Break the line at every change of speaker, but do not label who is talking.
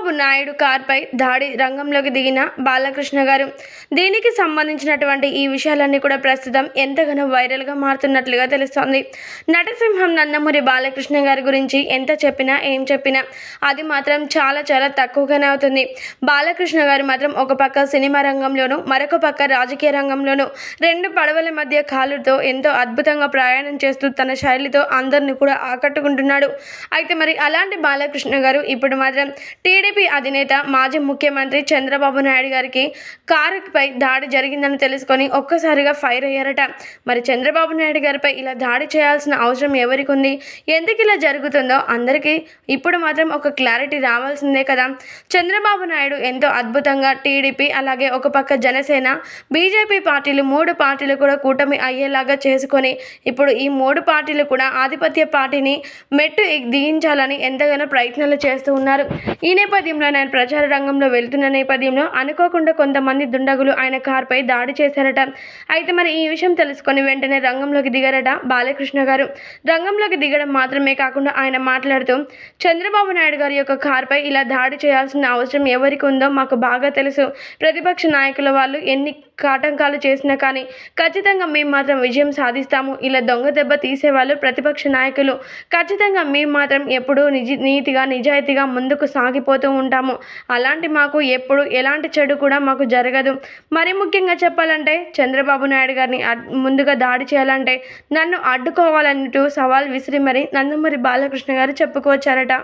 చంద్రబాబు నాయుడు కార్పై దాడి రంగంలోకి దిగిన బాలకృష్ణ గారు. దీనికి సంబంధించినటువంటి ఈ విషయాలన్నీ కూడా ప్రస్తుతం ఎంతగానో వైరల్గా మారుతున్నట్లుగా తెలుస్తోంది. నటసింహం నందమూరి బాలకృష్ణ గారి గురించి ఎంత చెప్పినా ఏం చెప్పినా అది మాత్రం చాలా చాలా తక్కువగానే అవుతుంది. బాలకృష్ణ గారు మాత్రం ఒక పక్క సినిమా రంగంలోనూ మరొక పక్క రాజకీయ రంగంలోనూ రెండు పడవల మధ్య కాలుతో ఎంతో అద్భుతంగా ప్రయాణం చేస్తూ తన శైలితో అందరిని కూడా ఆకట్టుకుంటున్నాడు. అయితే మరి అలాంటి బాలకృష్ణ గారు ఇప్పుడు మాత్రం టీడీ టీడీపీ అధినేత మాజీ ముఖ్యమంత్రి చంద్రబాబు నాయుడు గారికి కారుపై దాడి జరిగిందని తెలుసుకొని ఒక్కసారిగా ఫైర్ అయ్యారట. మరి చంద్రబాబు నాయుడు గారిపై ఇలా దాడి చేయాల్సిన అవసరం ఎవరికి ఉంది? ఎందుకు ఇలా జరుగుతుందో అందరికీ ఇప్పుడు మాత్రం ఒక క్లారిటీ రావాల్సిందే కదా. చంద్రబాబు నాయుడు ఎంతో అద్భుతంగా టీడీపీ అలాగే ఒక పక్క జనసేన బీజేపీ పార్టీలు మూడు పార్టీలు కూడా కూటమి అయ్యేలాగా చేసుకొని ఇప్పుడు ఈ మూడు పార్టీలు కూడా ఆధిపత్య పార్టీని మెట్టు దిగించాలని ఎంతగానో ప్రయత్నాలు చేస్తూ ఉన్నారు. ఈ నేపథ్యంలో ఆయన ప్రచార రంగంలో వెళ్తున్న నేపథ్యంలో అనుకోకుండా కొంతమంది దుండగులు ఆయన కార్పై దాడి చేశారట. అయితే మరి ఈ విషయం తెలుసుకొని వెంటనే రంగంలోకి దిగారట బాలకృష్ణ గారు. రంగంలోకి దిగడం మాత్రమే కాకుండా ఆయన మాట్లాడుతూ చంద్రబాబు నాయుడు గారి యొక్క కార్పై ఇలా దాడి చేయాల్సిన అవసరం ఎవరికి ఉందో మాకు బాగా తెలుసు. ప్రతిపక్ష నాయకుల వాళ్ళు ఎన్ని కాటంకాలు చేసినా కానీ ఖచ్చితంగా మేము మాత్రం విజయం సాధిస్తాము. ఇలా దొంగ దెబ్బ తీసేవాళ్ళు ప్రతిపక్ష నాయకులు. ఖచ్చితంగా మేము మాత్రం ఎప్పుడూ నిజ నీతిగా నిజాయితీగా ముందుకు సాగిపోతూ ఉంటాము. అలాంటి మాకు ఎప్పుడు ఎలాంటి చెడు కూడా మాకు జరగదు. మరి ముఖ్యంగా చెప్పాలంటే చంద్రబాబు నాయుడు గారిని ముందుగా దాడి చేయాలంటే నన్ను అడ్డుకోవాలంటూ సవాల్ విసిరి మరి నందమూరి బాలకృష్ణ గారు చెప్పుకొచ్చారట